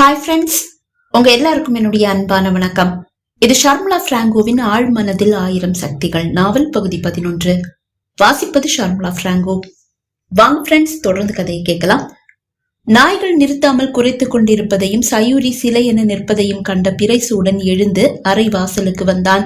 Hi friends உங்க எல்லாருக்கும் என்னுடைய அன்பான வணக்கம். இது ஷர்மிளா பிராங்கோவின் ஆழ் மனதில் ஆயிரம் சக்திகள் நாவல் பகுதி பதினொன்று. வாசிப்பது ஷர்மிளா பிராங்கோ. வாங்க ஃப்ரெண்ட்ஸ் தொடர்ந்து கதையை கேட்கலாம். நாய்கள் நிறுத்தாமல் குறைத்துக் கொண்டிருப்பதையும் சயூரி சிலை என நிற்பதையும் கண்ட பிறைசூடன் எழுந்து அறை வாசலுக்கு வந்தான்.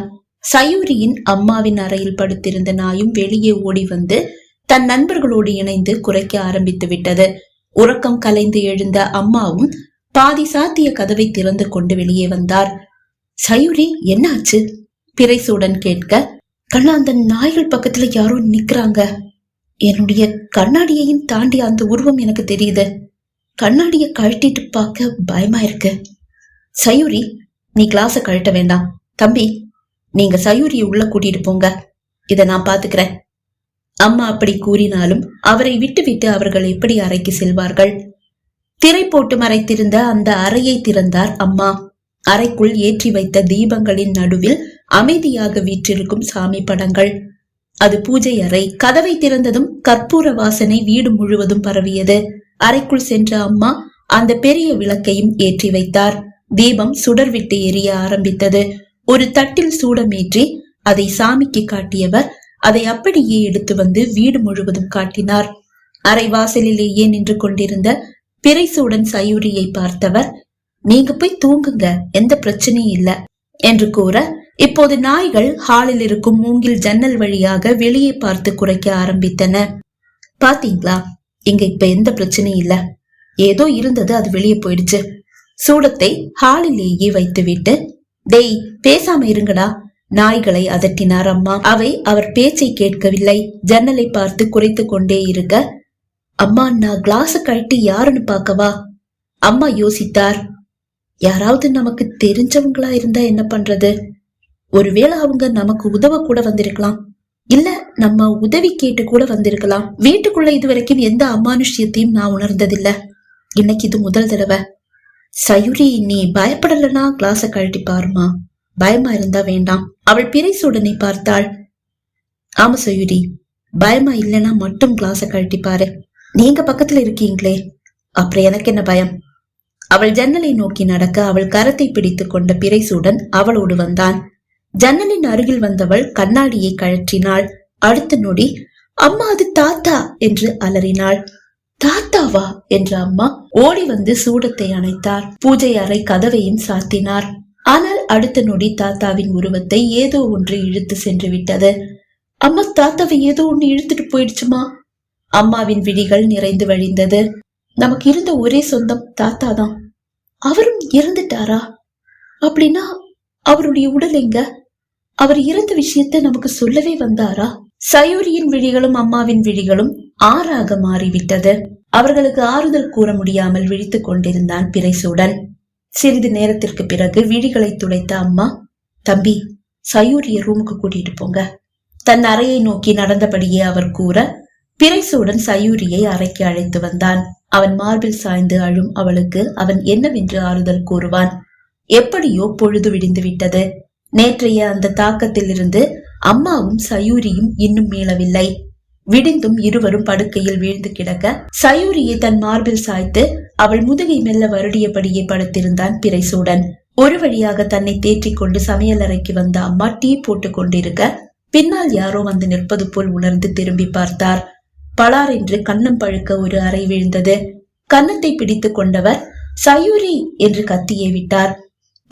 சயூரியின் அம்மாவின் அறையில் படுத்திருந்த நாயும் வெளியே ஓடி வந்து தன் நண்பர்களோடு இணைந்து குறைக்க ஆரம்பித்து விட்டது. உறக்கம் கலைந்து எழுந்த அம்மாவும் பாதி சாத்திய கதவை திறந்து கொண்டு வெளியே வந்தார். சயூரி என்னாச்சு? பிறைசூடன் கேட்க கண்ணா அந்த நாய்கள் பக்கத்துல யாரோ நிக்கிறாங்க. என்னுடைய கண்ணாடியையும் தாண்டி அந்த உருவம் எனக்கு தெரியுது. கண்ணாடிய கழட்டிட்டு பார்க்க பயமா இருக்கு. சயூரி நீ கிளாஸ கழட்ட வேண்டாம். தம்பி நீங்க சயூரியை உள்ள கூட்டிட்டு போங்க. இத நான் பாத்துக்கிறேன். அம்மா அப்படி கூறினாலும் அவரை விட்டுவிட்டு அவர்கள் எப்படி அறைக்கு செல்வார்கள்? திரை போட்டு மறைத்திருந்த அந்த அறையை திறந்தார் அம்மா. அறைக்குள் ஏற்றி வைத்த தீபங்களின் நடுவில் அமைதியாக வீற்றிருக்கும் சாமி படங்கள். அது பூஜை அறை. கதவை திறந்ததும் கற்பூர வாசனை வீடு முழுவதும் பரவியது. அறைக்குள் சென்ற அம்மா அந்த பெரிய விளக்கையும் ஏற்றி வைத்தார். தீபம் சுடர் விட்டு எரிய ஆரம்பித்தது. ஒரு தட்டில் சூடமேற்றி அதை சாமிக்கு காட்டியவர் அதை அப்படியே எடுத்து வந்து வீடு முழுவதும் காட்டினார். அரை வாசலிலேயே நின்று கொண்டிருந்த பிறைசூடன் சயூரியை பார்த்தவர் நீங்க போய் தூங்குங்க எந்த பிரச்சனையும் இல்ல என்று கூற இப்போது நாய்கள் ஹாலில் இருக்கும் மூங்கில் ஜன்னல் வழியாக வெளியே பார்த்து குறைக்க ஆரம்பித்தன. பாத்தீங்களா? இங்க இப்ப எந்த பிரச்சனையும் இல்ல. ஏதோ இருந்தது அது வெளியே போயிடுச்சு. சூடத்தை ஹாலிலேயே வைத்துவிட்டு டேய் பேசாம இருங்கடா. நாய்களை அதட்டினார் அம்மா. அவை அவர் பேச்சை கேட்கவில்லை. ஜன்னலை பார்த்து குறைத்து கொண்டே இருக்க அம்மா நான் கிளாஸ கழட்டி யாருன்னு பார்க்கவா? அம்மா யோசித்தார். யாராவது நமக்கு தெரிஞ்சவங்களா இருந்தா என்ன பண்றது? ஒருவேளை அவங்க நமக்கு உதவ கூட வந்திருக்கலாம். இல்ல நம்ம உதவி கேட்டு கூட வந்திருக்கலாம். வீட்டுக்குள்ள இதுவரைக்கும் எந்த அமானுஷ்யத்தையும் நான் உணர்ந்ததில்ல. இன்னைக்கு இது முதல் தடவை. சயுரி நீ பயப்படலனா கிளாஸ கழட்டி பாருமா. பயமா இருந்தா வேண்டாம். அவள் பிறைசூடனை பார்த்தாள். ஆமா சயுரி பயமா இல்லைன்னா மட்டும் கிளாஸ கழட்டி பாரு. நீங்க பக்கத்துல இருக்கீங்களே? அப்புறம் எனக்கு என்ன பயம்? அவள் ஜன்னலை நோக்கி நடக்க அவள் கரத்தை பிடித்துக் கொண்ட பிறைசூடன் அவளோடு வந்தான். ஜன்னலின் அருகில் வந்தவள் கண்ணாடியை கழற்றினாள். அடுத்த நொடி அம்மா அது தாத்தா என்று அலறினாள். தாத்தாவா? என்ற அம்மா ஓடி வந்து சூடத்தை அணைத்தார். பூஜை அறை கதவையும் சாத்தினார். ஆனால் அடுத்த நொடி தாத்தாவின் உருவத்தை ஏதோ ஒன்று இழுத்து சென்று விட்டது அம்மா தாத்தாவை ஏதோ ஒன்று இழுத்துட்டு போயிடுச்சுமா? அம்மாவின் விழிகள் நிறைந்து வழிந்தது. நமக்கு இருந்த ஒரே சொந்தம் தாத்தா தான் அவரும் இறந்துட்டாரா? அப்படின்னா அவருடைய உடல் எங்க? அவர் இறந்த விஷயத்தை நமக்கு சொல்லவே வந்தாரா? சயூரியின் விழிகளும் அம்மாவின் விழிகளும் ஆறாக மாறிவிட்டது. அவர்களுக்கு ஆறுதல் கூற முடியாமல் விழித்துக் கொண்டிருந்தான் பிரைசூடன் சிறிது நேரத்திற்கு பிறகு விழிகளை துடைத்த அம்மா தம்பி சயூரிய ரூமுக்கு கூட்டிட்டு போங்க. தன் அறையை நோக்கி நடந்தபடியே அவர் கூற பிறைசூடன் சயூரியை அறைக்கு அழைத்து வந்தான். அவன் மார்பில் சாய்ந்து அழும் அவளுக்கு அவன் என்னவென்று ஆறுதல் கூறுவான். எப்படியோ பொழுது விடிந்து விட்டது. நேற்றைய அந்த தாக்கத்திலிருந்து அம்மாவும் சயூரியும் இன்னும் மீளவில்லை. விடிந்தும் இருவரும் படுக்கையில் வீழ்ந்து கிடக்க சயூரியை தன் மார்பில் சாய்த்து அவள் முதுகை மெல்ல வருடியபடியே படுத்திருந்தான் பிறைசூடன். ஒரு வழியாக தன்னை தேற்றிக் கொண்டு சமையலறைக்கு வந்த அம்மா டீ போட்டுக் கொண்டிருக்க பின்னால் யாரோ வந்து நிற்பது போல் உணர்ந்து திரும்பி பார்த்தார். பலார் என்று கண்ணம் பழுக்க ஒரு அறை விழுந்தது. கன்னத்தை பிடித்துக் கொண்டவர் சயூரி என்று கத்தியே விட்டார்.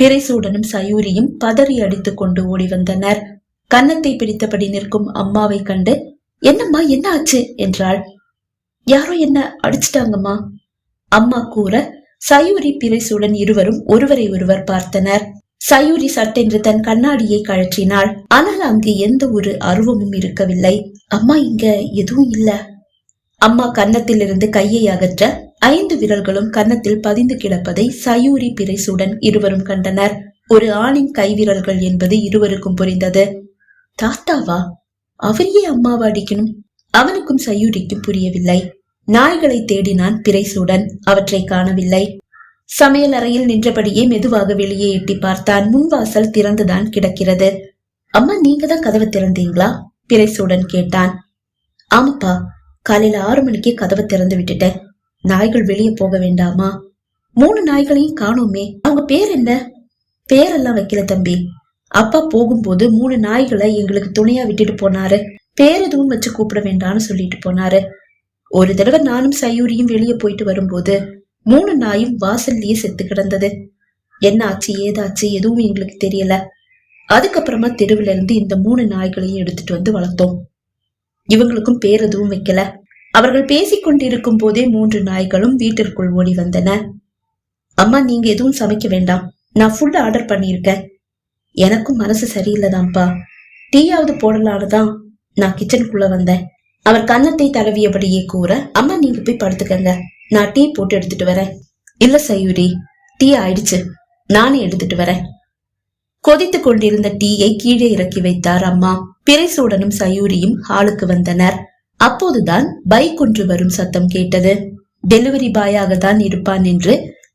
பிறைசூடனும் சயூரியும் பதறி அடித்துக் கொண்டு ஓடி வந்தனர். கன்னத்தை பிடித்தபடி நிற்கும் அம்மாவை கண்டு என்னம்மா என்ன ஆச்சு? என்றாள். யாரோ என்ன அடிச்சிட்டாங்கம்மா? அம்மா கூற சயூரி பிறைசூடன் இருவரும் ஒருவரை ஒருவர் பார்த்தனர். சயூரி சட்டென்று தன் கண்ணாடியை கழற்றினாள். ஆனால் அங்கு எந்த ஒரு அருவமும் இருக்கவில்லை. அம்மா இங்க எதுவும் இல்ல. அம்மா கன்னத்திலிருந்து கையை அகற்ற ஐந்து விரல்களும் கன்னத்தில் பதிந்து கிடப்பதை சயூரி பிறைசுடன் இருவரும் கண்டனர். ஒரு ஆணின் கைவிரல்கள் என்பது இருவருக்கும் புரிந்தது. தாத்தாவா? அவரையே அம்மாவை அடிக்கணும்? அவனுக்கும் சயூரிக்கும் புரியவில்லை. நாய்களை தேடினான் பிரைசுடன். அவற்றை காணவில்லை. சமையல் அறையில் நின்றபடியே மெதுவாக வெளியே எட்டி பார்த்தான். முன்வாசல் திறந்துதான் கிடக்கிறது. அம்மா நீங்க தான் கதவை திறந்தீங்களா? பிரைசுடன் கேட்டான். ஆமாப்பா காலையில ஆறு மணிக்கு கதவை திறந்து விட்டுட்டேன். நாய்கள் வெளியே போக வேண்டாமா? மூணு நாய்களையும் காணோமே. அவங்க பேர் என்ன? பேரெல்லாம் வைக்கல தம்பி. அப்பா போகும்போது மூணு நாய்களை எங்களுக்கு துணையா விட்டுட்டு போனாரு. பேர் எதுவும் வச்சு கூப்பிட வேண்டாம்னு சொல்லிட்டு போனாரு. ஒரு தடவை நானும் சயூரியும் வெளியே போயிட்டு வரும்போது மூணு நாயும் வாசல்லயே செத்து கிடந்தது. என்ன ஆச்சு ஏதாச்சு எதுவும் எங்களுக்கு தெரியல. அதுக்கப்புறமா தெருவுல இருந்து இந்த மூணு நாய்களையும் எடுத்துட்டு வந்து வளர்த்தோம். இவங்களுக்கும் பேர் எதுவும் வைக்கல. அவர்கள் பேசிக் கொண்டிருக்கும் போதே மூன்று நாய்களும் வீட்டிற்குள் ஓடி வந்தன. அம்மா நீங்க எதுவும் சமைக்க வேண்டாம். நான் ஃபுல் ஆர்டர் பண்ணியிருக்கேன். எனக்கும் மனசு சரியில்லைதான்ப்பா. டீயாவது போடலான்னு தான் நான் கிச்சனுக்குள்ள வந்தேன். அவர் கன்னத்தை தடவியபடியே கூற அம்மா நீங்க போய் படுத்துக்கங்க. நான் டீ போட்டு எடுத்துட்டு வரேன். இல்ல சயூரி டீ ஆயிடுச்சு. நானே எடுத்துட்டு வரேன். கொதித்துக் கொண்டிருந்த டீயை கீழே இறக்கி வைத்தார் அம்மா. பிறைசூடனும் சயூரியும் ஹாலுக்கு வந்தனர். அப்போதுதான் பைக் ஒன்று வரும் சத்தம் கேட்டது. டெலிவரி பாயாக தான் இருப்பான் என்று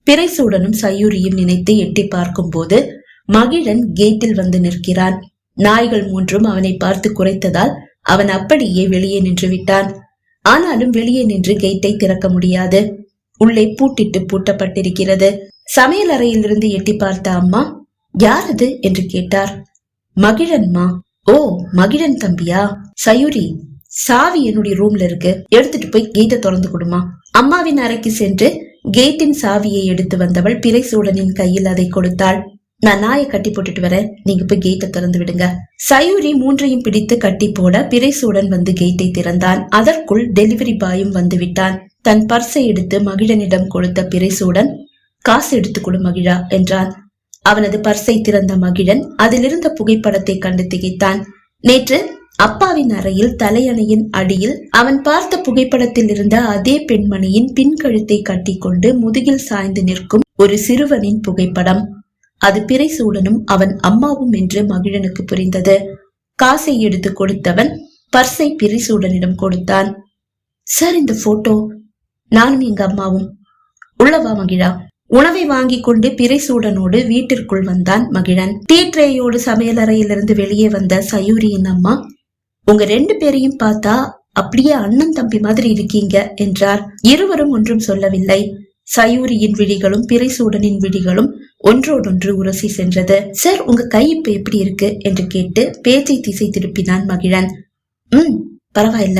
பிறைசூடனும் சயூரியும் நினைத்து எட்டி பார்க்கும்போது மகிழன் கேட்டில் வந்து நிற்கிறான். நாய்கள் மூன்றும் அவனை பார்த்து குறைத்ததால் அவன் அப்படியே வெளியே நின்று விட்டான். ஆனாலும் வெளியே நின்று கேட்டை திறக்க முடியாது. உள்ளே பூட்டிட்டு பூட்டப்பட்டிருக்கிறது. சமையல் அறையிலிருந்து எட்டி பார்த்த அம்மா யார் அது என்று கேட்டார். மகிழன்மா? ஓ மகிழன் தம்பியா? சயூரி சாவி என்னுடைய ரூம்ல இருக்கு. எடுத்துட்டு போய் கேட்டை திறந்து கொடுமா. அம்மாவின் அறைக்கு சென்று கேட்டின் சாவியை எடுத்து வந்தவள் பிறைசூடனின் கையில் அதை கொடுத்தாள். நான் நாயை கட்டி போட்டுட்டு வரேன். நீங்க போய் கேட்டை திறந்து விடுங்க. சயூரி மூன்றையும் பிடித்து கட்டி போட பிறைசூடன் வந்து கேட்டை திறந்தான். அதற்குள் டெலிவரி பாயும் வந்து விட்டான். தன் பர்ஸை எடுத்து மகிழனிடம் கொடுத்த பிறைசூடன் காசு எடுத்து கொடு மகிழா என்றான். அவனது பர்சை திறந்த மகிழன் அதிலிருந்த புகைப்படத்தை கண்டு திகைத்தான். நேற்று அப்பாவின் அறையில் தலையணையின் அடியில் அவன் பார்த்த புகைப்படத்தில் இருந்த அதே பெண்மணியின் பின்கழுத்தை கட்டிக்கொண்டு முதுகில் சாய்ந்து நிற்கும் ஒரு சிறுவனின் புகைப்படம். அது பிறைசூடனும் அவன் அம்மாவும் என்று மகிழனுக்கு புரிந்தது. காசை எடுத்து கொடுத்தவன் பர்சை பிறைசூடனிடம் கொடுத்தான். சார் இந்த போட்டோ. நானும் எங்க அம்மாவும். உள்ளவா மகிழா? உணவை வாங்கி கொண்டு பிறைசூடனோடு வீட்டிற்குள் வந்தான் மகிழன். டீ ட்ரேயோடு சமையலறையிலிருந்து வெளியே வந்த சயூரியின் அம்மா உங்க ரெண்டு பேரையும் பார்த்தா அப்படியே அண்ணன் தம்பி மாதிரி இருக்கீங்க என்றார். இருவரும் ஒன்றும் சொல்லவில்லை. சயூரியின் விழிகளும் பிறைசூடனின் விழிகளும் ஒன்றோடொன்று உரசி சென்றது. சார் உங்க கை இப்ப எப்படி இருக்கு? என்று கேட்டு பேச்சை திசை திருப்பினான் மகிழன். ம் பரவாயில்ல.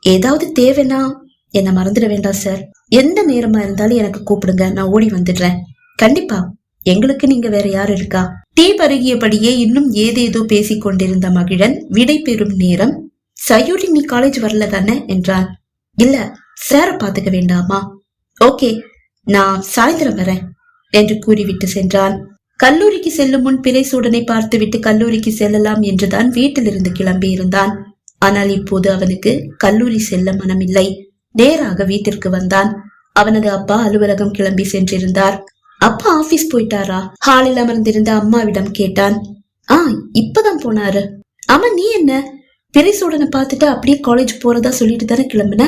ஏதாவது தேவைன்னா என்ன மறந்துட வேண்டாம் சார். எந்த நேரமா இருந்தாலும் எனக்கு கூப்பிடுங்க நான் ஓடி வந்துடுறேன். கண்டிப்பா. எங்களுக்கு நீங்க வேற யார் இருக்கா? தீ பருகியபடியே இன்னும் ஏதேதோ பேசிக் கொண்டிருந்த மகிழன் விடை பெறும் நேரம் சயூரி நீ காலேஜ் வரல தானே? என்றான். இல்ல சார பாத்துக்க வேண்டாமா? ஓகே நான் சாயந்தரம் வரேன் என்று கூறிவிட்டு சென்றான். கல்லூரிக்கு செல்லும் முன் பிறைசூடனை பார்த்துவிட்டு கல்லூரிக்கு செல்லலாம் என்றுதான் வீட்டிலிருந்து கிளம்பி இருந்தான் ஆனால் இப்போது அவனுக்கு கல்லூரி செல்ல மனமில்லை. நேராக வீட்டிற்கு வந்தான். அவனது அப்பா அலுவலகம் கிளம்பி சென்றிருந்தார். அப்பா ஆபீஸ் போயிட்டாரா? ஹாலில் அமர்ந்திருந்த அம்மாவிடம் கேட்டான். ஆ இப்பதான் போனாரு. ஆமா நீ என்ன? பிறைசூடனை பார்த்துட்டு அப்படியே காலேஜ் போறதா சொல்லிட்டு தானே கிளம்புன?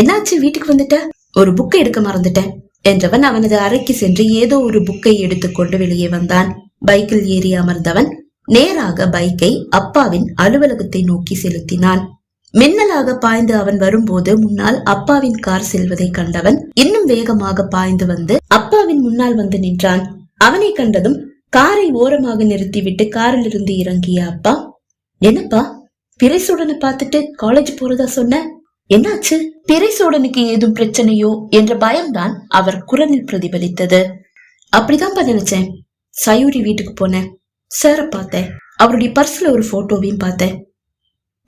என்னாச்சு வீட்டுக்கு வந்துட்ட? ஒரு புக்கை எடுக்க மறந்துட்டேன் என்றவன் அவனது அறைக்கு சென்று ஏதோ ஒரு புக்கை எடுத்துக்கொண்டு வெளியே வந்தான். பைக்கில் ஏறி அமர்ந்தவன் நேராக பைக்கை அப்பாவின் அலுவலகத்தை நோக்கி செலுத்தினான். மின்னலாக பாய்ந்து அவன் வரும்போது முன்னால் அப்பாவின் கார் செல்வதை கண்டவன் இன்னும் வேகமாக பாய்ந்து வந்து அப்பாவின் முன்னால் வந்து நின்றான். அவனை கண்டதும் காரை ஓரமாக நிறுத்திவிட்டு காரில் இருந்து இறங்கிய அப்பா என்னப்பா பிறைசூடனை பார்த்துட்டு காலேஜ் போறதா சொன்ன? என்னாச்சு? பிரைசோடனுக்கு ஏதும் பிரச்சனையோ? என்ற பயம்தான் அவர் குரலில் பிரதிபலித்தது. அப்படிதான் நினைச்சேன். சயூரி வீட்டுக்கு போனேன். சார பார்த்தேன். அவருடைய பர்ஸ்ல ஒரு போட்டோவையும் பார்த்தேன்.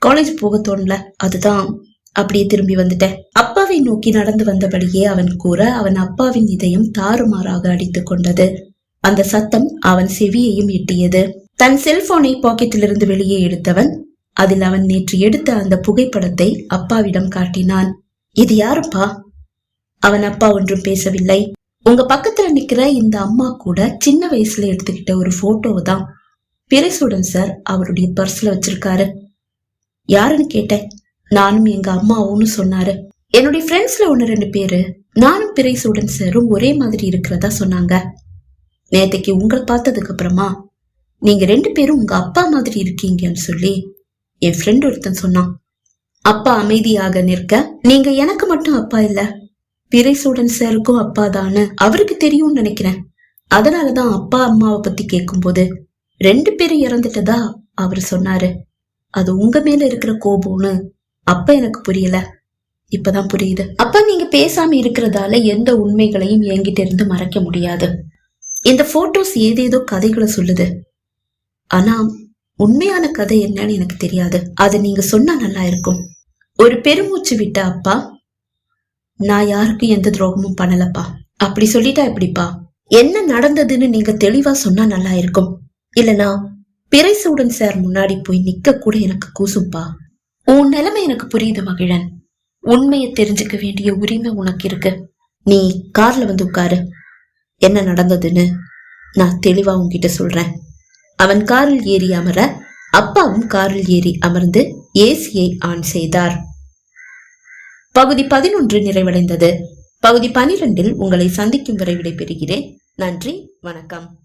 காலேஜ் போக தோணல அதுதான். அப்படியே திரும்பி வந்துட்டேன். அப்பாவை நோக்கி நடந்து வந்தபடியே அவன் கூற அவன் அப்பாவின் இதயம் தாறுமாறாக அடித்து கொண்டது. அந்த சத்தம் அவன் செவியையும் எட்டியது. தன் செல்போனை பாக்கெட்டிலிருந்து வெளியே எடுத்தவன் அதில் அவன் நேற்று எடுத்த அந்த புகைப்படத்தை அப்பாவிடம் காட்டினான். இது யாருப்பா? அவன் அப்பா ஒன்றும் பேசவில்லை. உங்க பக்கத்துல நிக்கிற இந்த அம்மா கூட சின்ன வயசுல எடுத்துக்கிட்ட ஒரு போட்டோ தான் பிரசுடன் சார். அவருடைய பர்ஸ்ல வச்சிருக்காரு. யாருன்னு கேட்டேன். நானும் எங்க அம்மாவும் சொன்னாரு. என்னுடைய ஃப்ரெண்ட்ஸ்ல ஒன்னு ரெண்டு பேரு. நானும் பிறைசூடன் சாரும் ஒரே மாதிரி இருக்கிறதா சொன்னாங்க. நேத்தைக்கு உங்களை பார்த்ததுக்கு அப்புறமா நீங்க ரெண்டு பேரும் உங்க அப்பா மாதிரி இருக்கீங்கன்னு சொல்லி என் ஃப்ரெண்ட் ஒருத்தன் சொன்னான். அப்பா அமைதியாக நிற்க நீங்க எனக்கு மட்டும் அப்பா இல்ல. பிறை பிறைசூடன் சாருக்கும் அப்பா தான்னு அவருக்கு தெரியும்னு நினைக்கிறேன். அதனாலதான் அப்பா அம்மாவை பத்தி கேட்கும்போது ரெண்டு பேரும் இறந்துட்டதா அவர் சொன்னாரு. அது உங்க மேல இருக்கிற கோபம்னு அப்ப எனக்கு புரியல. இப்பதான் புரியுது. அப்ப நீங்க பேசாம இருக்கிறதால எந்த உண்மைகளையும் என்கிட்ட இருந்து மறைக்க முடியாது. இந்த போட்டோஸ் ஏதேதோ கதைகளை சொல்லுது. ஆனா உண்மையான கதை என்னன்னு எனக்கு தெரியாது. அதை நீங்க சொன்னா நல்லா இருக்கும். ஒரு பெருமூச்சு விட்ட அப்பா நான் யாருக்கும் எந்த துரோகமும் பண்ணலப்பா. அப்படி சொல்லிட்டா எப்படிப்பா? என்ன நடந்ததுன்னு நீங்க தெளிவா சொன்னா நல்லா இருக்கும். இல்லனா பிறைசூடன் சார் முன்னாடி போய் நிக்க கூட எனக்கு கூசும்பா. உன் நிலைமை எனக்கு புரியுது மகிழன். உண்மையை தெரிஞ்சுக்க வேண்டிய உரிமை உனக்கு இருக்கு. நீ கார்ல வந்து உட்காரு. என்ன நடந்ததுன்னு நான் தெளிவா உன்கிட்ட சொல்றேன். அவன் காரில் ஏறி அமர அப்பாவும் காரில் ஏறி அமர்ந்து ஏசியை ஆன் செய்தார். பகுதி பதினொன்று நிறைவடைந்தது. பகுதி பனிரெண்டில் உங்களை சந்திக்கும் வரை விடைபெறுகிறேன். நன்றி வணக்கம்.